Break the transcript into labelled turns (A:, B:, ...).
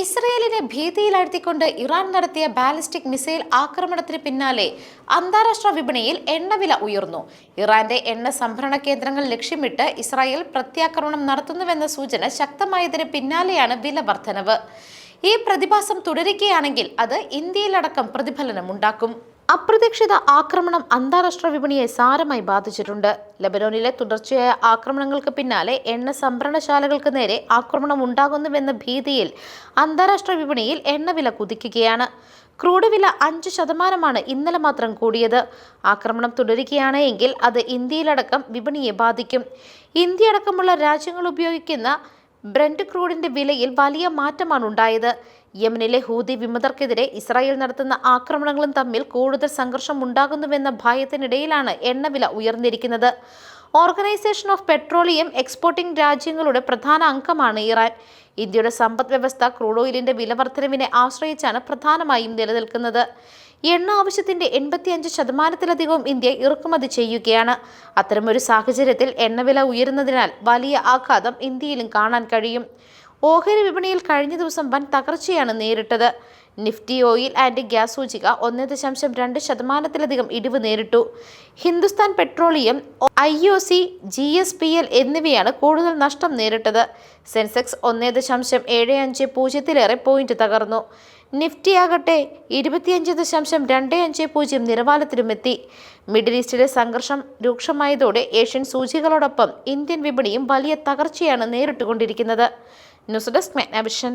A: ഇസ്രയേലിനെ ഭീതിയിലാഴ്ത്തിക്കൊണ്ട് ഇറാൻ നടത്തിയ ബാലിസ്റ്റിക് മിസൈൽ ആക്രമണത്തിന് പിന്നാലെ അന്താരാഷ്ട്ര വിപണിയിൽ എണ്ണവില ഉയർന്നു. ഇറാന്റെ എണ്ണ സംഭരണ കേന്ദ്രങ്ങൾ ലക്ഷ്യമിട്ട് ഇസ്രായേൽ പ്രത്യാക്രമണം നടത്തുന്നുവെന്ന സൂചന ശക്തമായതിന് പിന്നാലെയാണ് വില വർധനവ്. ഈ പ്രതിഭാസം തുടരുകയാണെങ്കിൽ അത് ഇന്ത്യയിലടക്കം പ്രതിഫലനമുണ്ടാക്കും. അപ്രതീക്ഷിത ആക്രമണം അന്താരാഷ്ട്ര വിപണിയെ സാരമായി ബാധിച്ചിട്ടുണ്ട്. ലബനോനിലെ തുടർച്ചയായ ആക്രമണങ്ങൾക്ക് പിന്നാലെ എണ്ണ സംഭരണശാലകൾക്ക് നേരെ ആക്രമണം ഉണ്ടാകുന്നുവെന്ന ഭീതിയിൽ അന്താരാഷ്ട്ര വിപണിയിൽ എണ്ണവില കുതിക്കുകയാണ്. ക്രൂഡ് വില അഞ്ച് ശതമാനമാണ് ഇന്നലെ മാത്രം കൂടിയത്. ആക്രമണം തുടരുകയാണെങ്കിൽ അത് ഇന്ത്യയിലടക്കം വിപണിയെ ബാധിക്കും. ഇന്ത്യ അടക്കമുള്ള രാജ്യങ്ങൾ ഉപയോഗിക്കുന്ന ബ്രന്റ് ക്രൂഡിന്റെ വിലയിൽ വലിയ മാറ്റമാണ് ഉണ്ടായത് യമനിലെ ഹൂതി വിമതർക്കെതിരെ ഇസ്രായേൽ നടത്തുന്ന ആക്രമണങ്ങളും തമ്മിൽ കൂടുതൽ സംഘർഷം ഉണ്ടാകുന്നുവെന്ന ഭയത്തിനിടയിലാണ് എണ്ണവില ഉയർന്നിരിക്കുന്നത്. ഓർഗനൈസേഷൻ ഓഫ് പെട്രോളിയം എക്സ്പോർട്ടിംഗ് രാജ്യങ്ങളുടെ പ്രധാന അംഗമാണ് ഇറാൻ. ഇന്ത്യയുടെ സമ്പദ് വ്യവസ്ഥ ക്രൂഡ് ഓയിലിന്റെ വിലവർദ്ധനവിനെ ആശ്രയിച്ചാണ് പ്രധാനമായും നിലനിൽക്കുന്നത്. എണ്ണ ആവശ്യത്തിന്റെ എൺപത്തിയഞ്ച് ശതമാനത്തിലധികവും ഇന്ത്യ ഇറക്കുമതി ചെയ്യുകയാണ്. അത്തരമൊരു സാഹചര്യത്തിൽ എണ്ണവില ഉയരുന്നതിനാൽ വലിയ ആഘാതം ഇന്ത്യയിലും കാണാൻ കഴിയും. ഓഹരി വിപണിയിൽ കഴിഞ്ഞ ദിവസം വൻ തകർച്ചയാണ് നേരിട്ടത്. നിഫ്റ്റി ഓയിൽ ആൻഡ് ഗ്യാസ് സൂചിക ഒന്ന് ദശാംശം രണ്ട് ശതമാനത്തിലധികം ഇടിവ് നേരിട്ടു. Hindustan Petroleum I O C G S P L എന്നിവയാണ് കൂടുതൽ നഷ്ടം നേരിട്ടത്. സെൻസെക്സ് ഒന്ന് ദശാംശം ഏഴ് അഞ്ച് പൂജ്യത്തിലേറെ പോയിന്റ് തകർന്നു. നിഫ്റ്റി ആകട്ടെ ഇരുപത്തിയഞ്ച് ദശാംശം രണ്ട് അഞ്ച് പൂജ്യം നിലവാരത്തിലുമെത്തി. മിഡിൽ ഈസ്റ്റിലെ സംഘർഷം രൂക്ഷമായതോടെ ഏഷ്യൻ സൂചികളോടൊപ്പം ഇന്ത്യൻ വിപണിയും വലിയ തകർച്ചയാണ് നേരിട്ടുകൊണ്ടിരിക്കുന്നത്. News desk മെഗ്നവിഷൻ